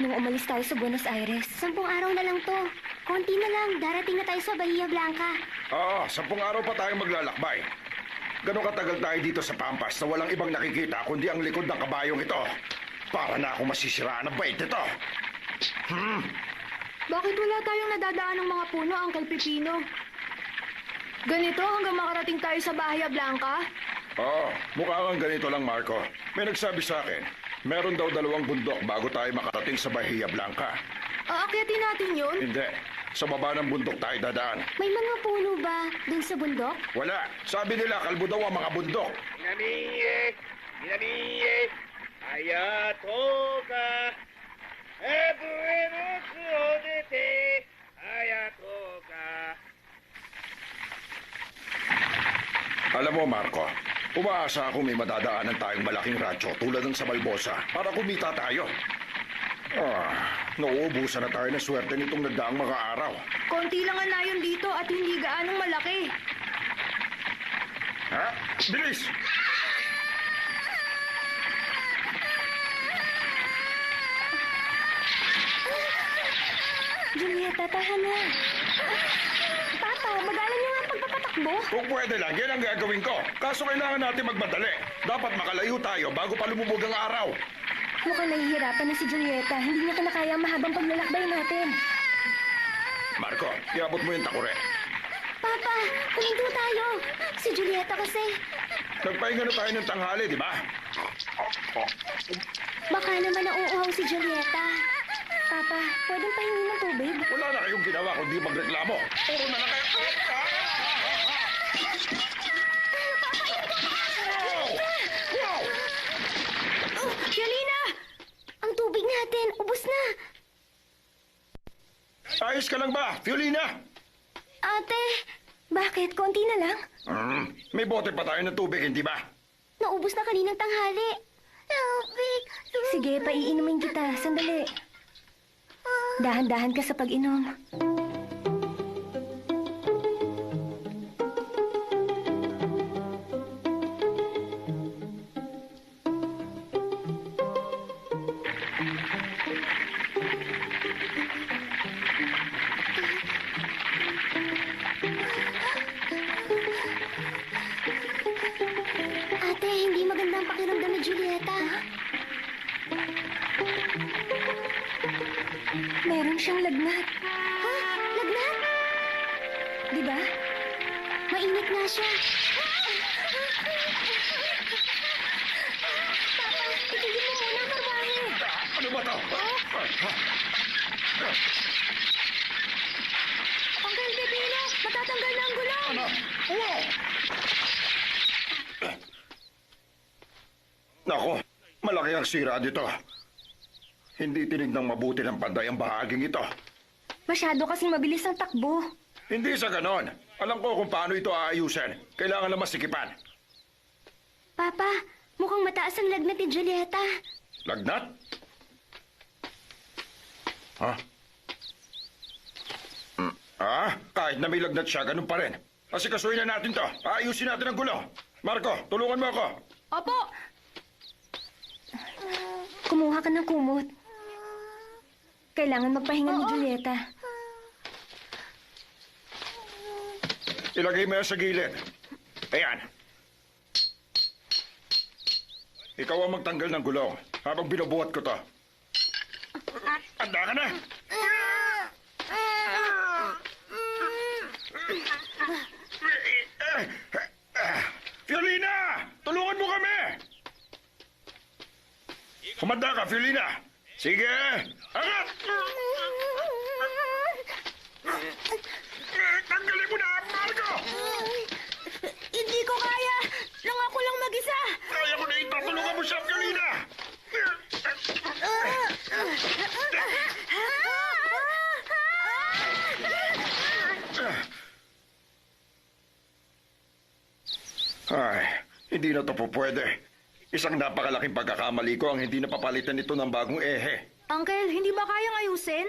Nung umalis tayo sa Buenos Aires. Sampung araw na lang to. Konti na lang, darating na tayo sa Bahia Blanca. Oo, sampung araw pa tayong maglalakbay. Ganon katagal tayo dito sa Pampas na walang ibang nakikita kundi ang likod ng kabayong ito. Para na ako masisiraan ng bait nito. Hmm, Bakit wala tayong nadadaan ng mga puno, Uncle Pipino? Ganito hanggang makarating tayo sa Bahia Blanca? Oo, mukha kang ganito lang, Marco. May nagsabi sa akin, Meron daw dalawang bundok bago tayo makarating sa Bahia Blanca. Aakyatin natin yun? Hindi. Sa baba ng bundok tayo dadaan. May mga puno ba dun sa bundok? Wala. Sabi nila, kalbo daw ang mga bundok. Minamiye! Minamiye! Ayatoka! Ebueno kudete! Ayatoka! Alam mo, Marco, umaasa ako may madadaanan tayong malaking radyo tulad ng sa Balbosa para kumita tayo. Ah, nauubusan na tayo ng swerte nitong nagdaang mga araw. Konti lang ang nayon dito at hindi gaanong malaki. Ha? Bilis! Julieta, tahan na. Papa, magalan niyo pagpapatakbo. Kung pwede lang, yan ang gagawin ko. Kaso kailangan natin magmadali. Dapat makalayo tayo bago pa lumubog ang araw. Mukhang nahihirapan na si Julieta. Hindi niya kinakaya ang mahabang paglalakbay natin. Marco, iabot mo yung takure. Papa, huminto tayo. Si Julieta kasi. Nagpahinga na tayo ng tanghali, di ba? Baka naman nauuhaw si Julieta. Papa, pwedeng pahingin ng tubig? Wala na kayong ginawa kundi magreklamo. Puro na lang kayo. Wow! Wow! Oh, Yalina! Ang tubig natin, ubos na. Ayos ka lang ba, Fiolina? Ate, bakit? Konti na lang? Hmm, may bote pa tayo ng tubig, hindi ba? Naubos na kaninang tanghali. Tubig, Sige, paiinumin kita. Sandali. Dahan-dahan ka sa pag-inom. Sira dito. Hindi tinignang mabuti ng panday ang bahaging ito. Masyado kasing mabilis ang takbo. Hindi sa ganon. Alam ko kung paano ito aayusin. Kailangan lang masikipan. Papa, mukhang mataas ang lagnat ni Julieta. Lagnat? Ha? Hmm. Ah, kahit na may lagnat siya, ganun pa rin. Kasi kasuhin na natin to. Aayusin natin ang gulo. Marco, tulungan mo ako. Opo! Kumuha ka ng kumot. Kailangan magpahinga ni Julieta. Ilagay mo yan sa gilid. Ayan. Ikaw ang magtanggal ng gulong habang binubuhat ko to. Anda ka na! Fiolina! Tulungan mo kami! Kumanda ka, Fiolina! Sige! Angat! Tanggalin mo na, Marco! Hindi ko kaya! Nang ako lang mag-isa! Kaya ko na ito! Tulungan mo siya, Fiolina! Ay, hindi na to po pwede. Isang napakalaking pagkakamali ko ang hindi napapalitan ito ng bagong ehe. Uncle, hindi ba kayang ayusin?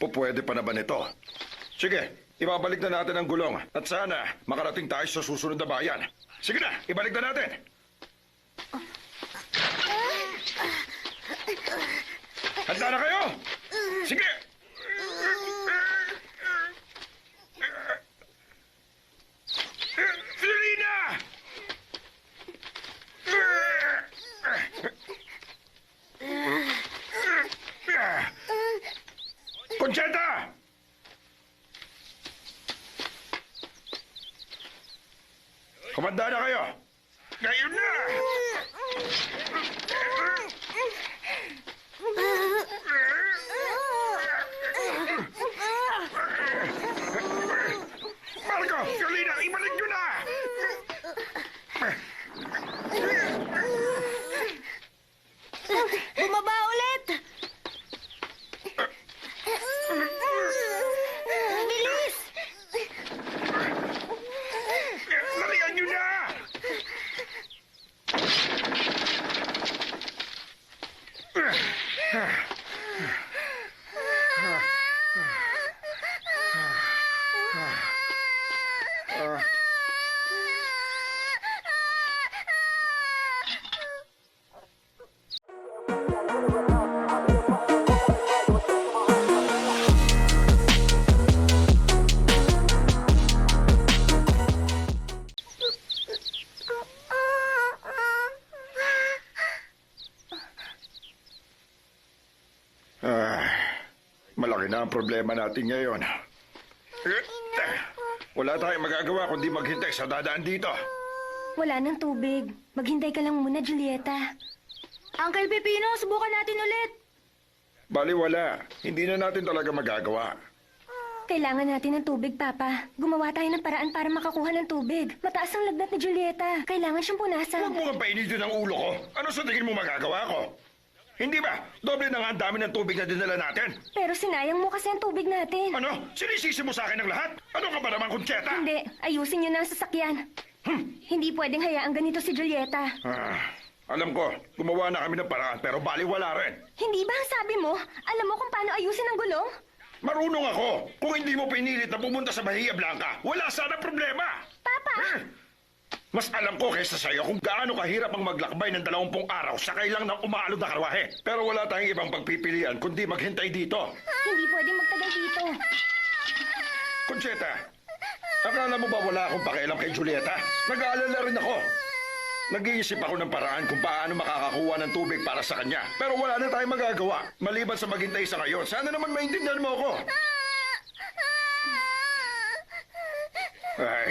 Pupwede pa na ba nito? Sige, ibabalik na natin ang gulong. At sana, makarating tayo sa susunod na bayan. Sige na, ibalik na natin. Handa na kayo? Sige! Kumanda na kayo! Ngayon na! Problema natin ngayon. Wala tayong magagawa kundi maghintay sa dadaan dito. Wala nang tubig. Maghintay ka lang muna, Julieta. Uncle Pipino, subukan natin ulit. Bali wala. Hindi na natin talaga magagawa. Kailangan natin ng tubig, Papa. Gumawa tayo ng paraan para makakuha ng tubig. Mataas ang lagnat ni Julieta. Kailangan siyang punasan. Huwag mo nga painitin ang ulo ko. Ano sa tingin mo magagawa ko? Hindi ba? Doble na nga ang dami ng tubig na dinala natin. Pero sinayang mo kasi ang tubig natin. Ano? Sinisisi mo sa akin ang lahat? Ano ka ba naman, Concheta? Hindi, ayusin niyo na ang sasakyan. Hindi pwedeng hayaang ganito si Julieta. Ah, alam ko, gumawa na kami ng paraan pero baliwala rin. Hindi ba ang sabi mo? Alam mo kung paano ayusin ang gulong? Marunong ako. Kung hindi mo pinilit na pumunta sa Bahia Blanca, wala sana problema. Papa! Eh, Mas alam ko kaysa sa'yo kung gaano kahirap ang maglakbay ng dalawampung araw sa kailang ng umaalod na karwahe. Pero wala tayong ibang pagpipilian kundi maghintay dito. Hindi pwedeng magtagal dito. Concheta, akala mo ba wala akong pakialam kay Julieta? Nag-aalala rin ako. Nag-iisip ako ng paraan kung paano makakakuha ng tubig para sa kanya. Pero wala na tayong magagawa. Maliban sa maghintay sa ngayon, sana naman maintindihan mo ako. Ay,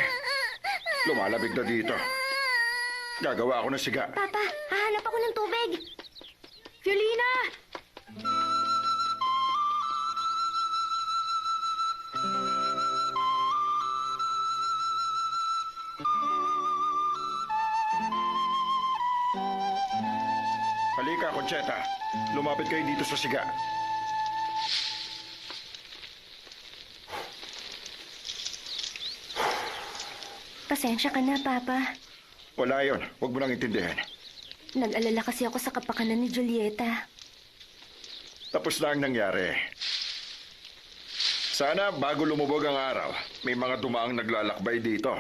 lumalabig na dito. Gagawa ako ng siga. Papa, hahanap ako ng tubig. Fiolina! Halika, Concheta. Lumapit kayo dito sa siga. Pasensya ka na, Papa. Wala yon. Huwag mo nang intindihin. Nag-alala kasi ako sa kapakanan ni Julieta. Tapos na ang nangyari. Sana bago lumubog ang araw, may mga dumaang naglalakbay dito.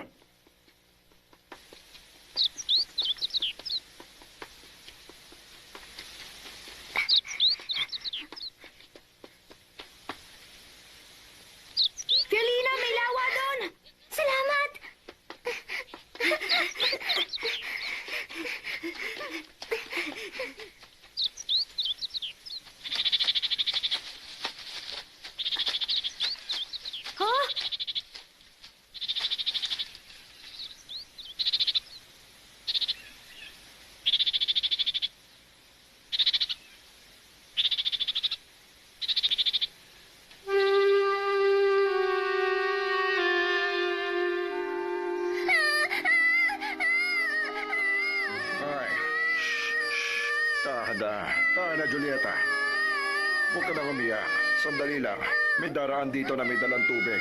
Daraan dito na may dalang tubig.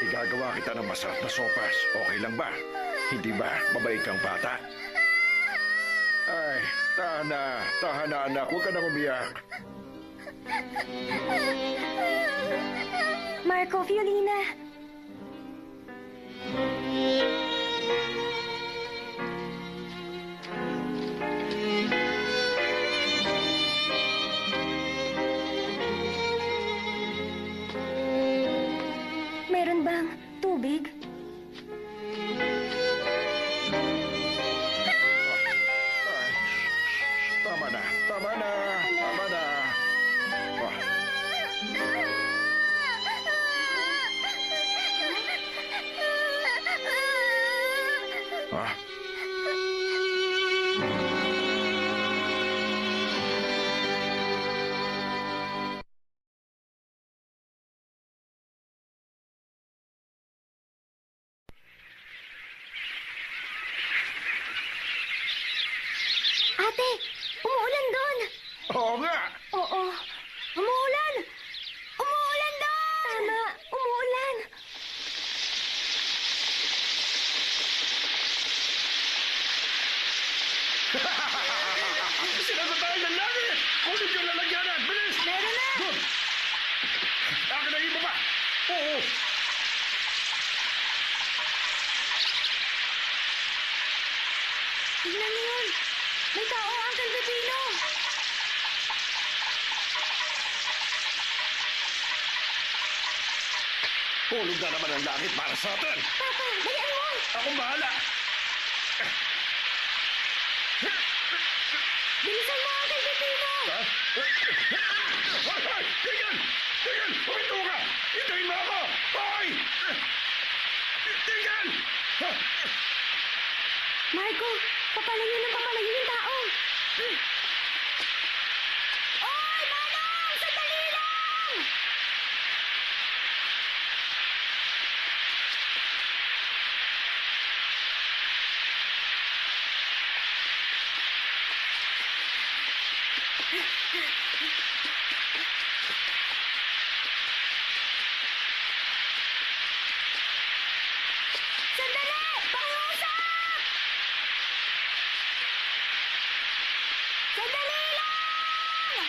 igagawa kita ng masarap na sopas. Okay lang ba? Hindi ba? Mabait kang bata? Ay, tahan na. Tahan na, anak. Huwag ka nang umiyak. Marco, Fiolina. Ah. Tignan niyo yun. May tao, Uncle Pepino. Hulog na naman ang langit para sa atin! Papa, dalian mo. Akong bahala! Bilisan mo, Uncle Pepino. Ha? Hoy! Tingnan! Tingnan! Huminto ka! Hintayin mo ako! Hoy! Tingnan! Marco, papalayo ng papalayo yung tao. Oy, Manong! Sandali lang! Sandali! Pakiusap! Sandali lang!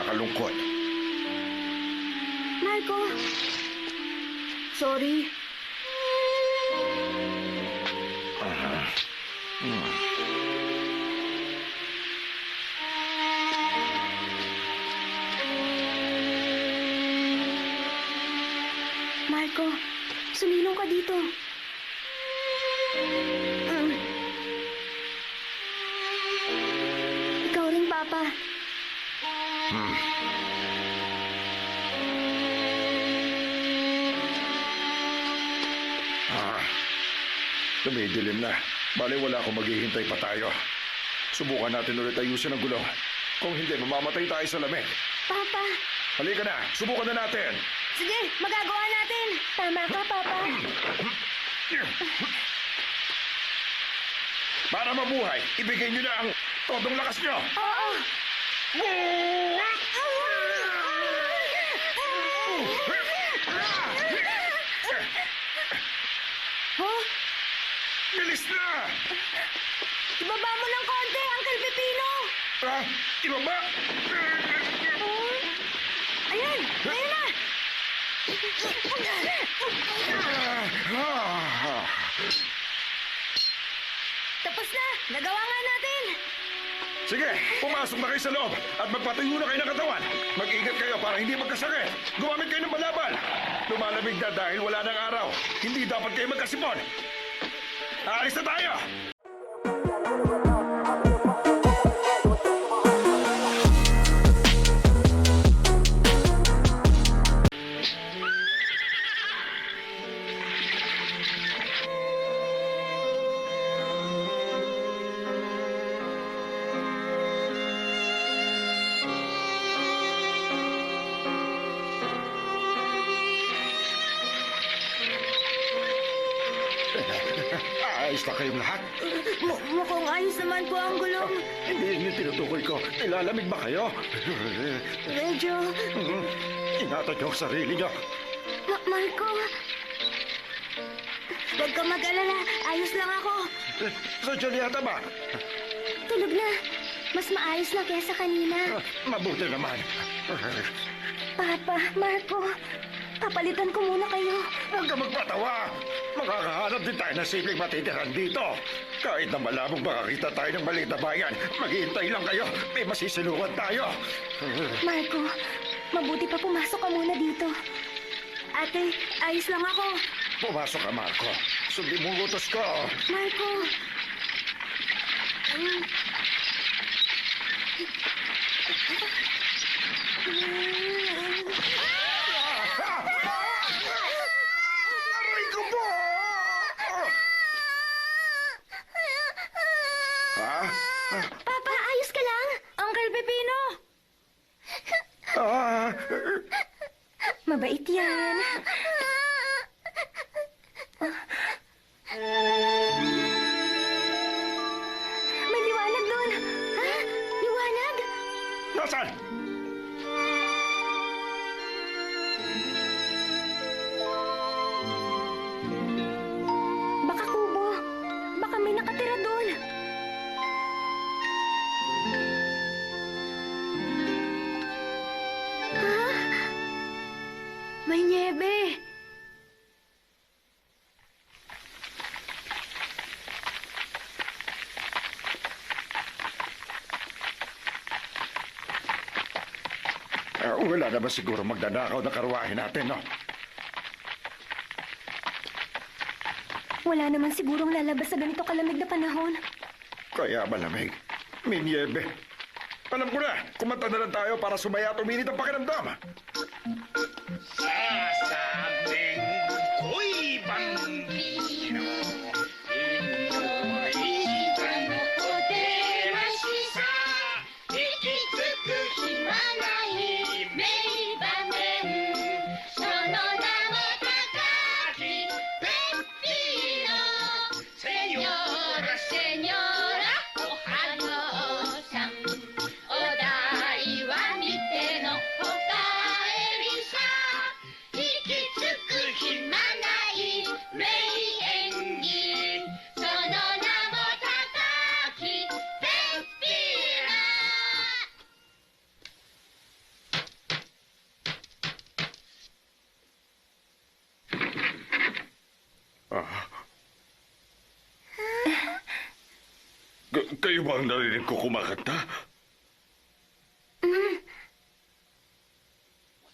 Nakakalungkot. Marco, Sorry. Marco, sumilong ka dito. Dumidilim na. Bale, wala akong maghihintay pa tayo. Subukan natin ulit ayusin ang gulong. Kung hindi, mamamatay tayo sa lamig. Papa, Halika na, subukan na natin. sige, magagawa natin. Tama ka, Papa. Para mabuhay, ibigay nyo na ang todong lakas nyo. Oo. Huh? Bilis na! Ibaba mo ng konti, Uncle Pepino. Ah, ibaba! Ayan! Ayan na! Tapos na! Nagawa nga natin! Sige, pumasok na kayo sa loob at magpatayo na kayo ng katawan. Mag-ingat kayo para hindi magkasakit. Gumamit kayo ng malabal. Lumalamig na dahil wala ng araw. Hindi dapat kayo magkasipon. Aalis na tayo! Ko. Nilalamig ba kayo? Medyo... Ingatan niyo ang sarili niyo. Ma- Marco... Huwag ka mag-alala. Ayos lang ako. Eh, Sa Julieta ba? Tulog na. Mas maayos na kesa kanina. Ah, Mabuti naman. Papa, Marco, papalitan ko muna kayo. Huwag ka magpatawa. Makakahanap din tayo ng simpleng matitiran dito. Kahit na malabong makakita tayo ng maliit na bayan, maghihintay lang kayo. May masisilungan tayo. Marco, mabuti pa pumasok ka muna dito. Ate, ayos lang ako. Pumasok ka, Marco. Sundin mo utos ko. Marco, Aray ko po! Ha? Papa, ayos ka lang? Uncle Pepino! Ah, Mabait yan. Niebe. Ah, wala na ba siguro magdanakaw na karwahe natin, no? Wala naman sigurong lalabas sa ganito kalamig na panahon. Kaya malamig. May niebe. Alam ko na, kumanta na lang tayo para sumaya at uminit ang pakiramdam. K- kayo ba ang narinig ko kumakanta?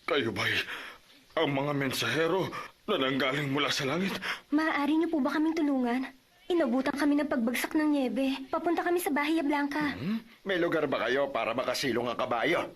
Kayo ba'y ang mga mensahero na nanggaling mula sa langit? Maaari niyo po ba kaming tulungan? Inabutan kami ng pagbagsak ng niebe. Papunta kami sa Bahia Blanca. Hmm? May lugar ba kayo para makasilong ang kabayo?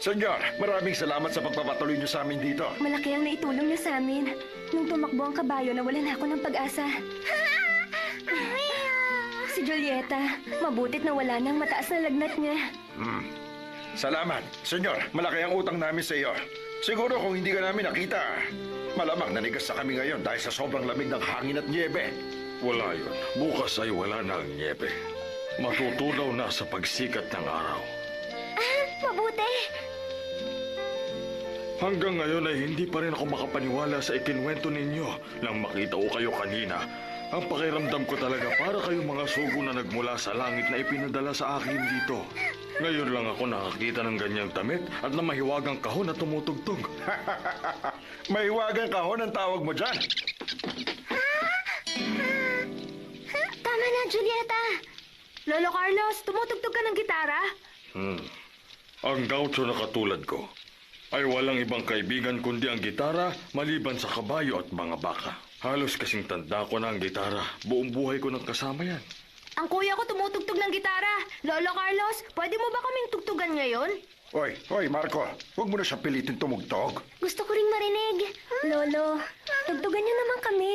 Senyor, maraming salamat sa pagpapatuloy niyo sa amin dito. Malaki ang naitulong niyo sa amin. Nung tumakbo ang kabayo, nawalan ako ng pag-asa. Si Julieta, mabutit na wala nang mataas na lagnat niya. Salamat. Senyor, malaki ang utang namin sa iyo. Siguro kung hindi ka namin nakita, malamang nanigas sa kami ngayon dahil sa sobrang lamig ng hangin at niebe. Wala yun. Bukas ay wala na ang niebe. Matutunaw na sa pagsikat ng araw. Hanggang ngayon ay hindi pa rin ako makapaniwala sa ikinwento ninyo nang makita ko kayo kanina. Ang pakiramdam ko talaga para kayong mga sugo na nagmula sa langit na ipinadala sa akin dito. Ngayon lang ako nakakita ng ganyang damit at na mahiwagang kahon na tumutugtog. Maiwagan kahon ang tawag mo dyan. Tama na, Julieta. Lolo Carlos, tumutugtog ka ng gitara? Hmm. Ang gaucho na katulad ko ay walang ibang kaibigan kundi ang gitara maliban sa kabayo at mga baka. Halos kasing tanda ko na ang gitara. Buong buhay ko nang kasama yan. Ang kuya ko tumutugtog ng gitara. Lolo Carlos, pwede mo ba kaming tugtugan ngayon? Oy, oy, Marco. Huwag mo na siyang pilitin tumugtog. Gusto ko rin marinig. Lolo, tugtugan niyo naman kami.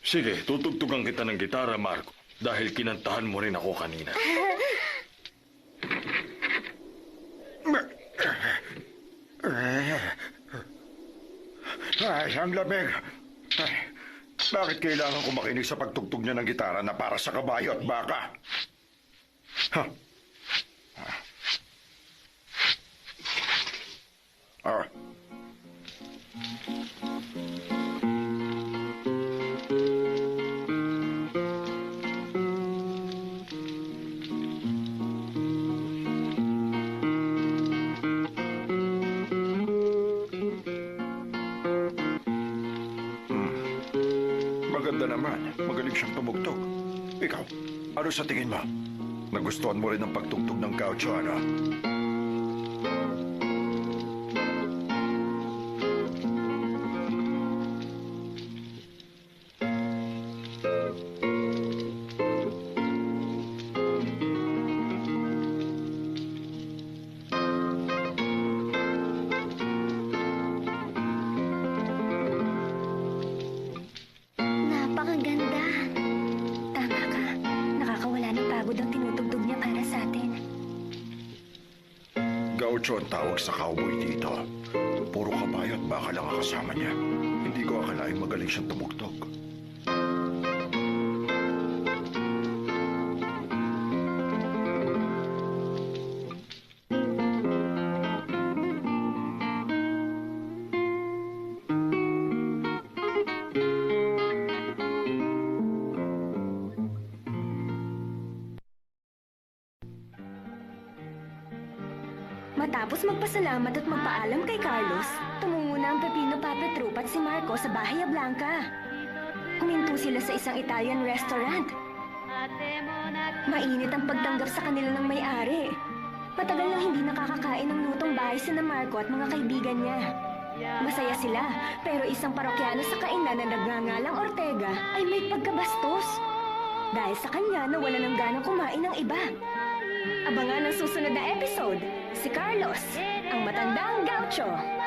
Sige, tutugtugan kita ng gitara, Marco. Dahil kinantahan mo rin ako kanina. Ay, ang lamig. Ay, bakit kailangan ko makinig sa pagtugtog niya ng gitara na para sa kabayo at baka? Ha? Ah. Ano sa tingin mo? Nagustuhan mo rin ang pagtugtog ng gaucho, ano? Gaucho ang tawag sa cowboy dito. Puro kabayo at baka lang ang kasama niya. Hindi ko akalain magaling siyang tumugtog. Matapos magpasalamat at magpaalam kay Carlos, tumungo na ang Pepino Troupe at si Marco sa Bahia Blanca. Huminto sila sa isang Italian restaurant. Mainit ang pagtanggap sa kanila ng may-ari. Matagal nang hindi nakakakain ng lutong bahay si na Marco at mga kaibigan niya. Masaya sila, pero isang parokyano sa kainan na nagngangalang Ortega ay may pagkabastos. Dahil sa kanya nawala ng ganang kumain ng iba. Abangan ang susunod na episode, si Carlos, ang matandang gaucho.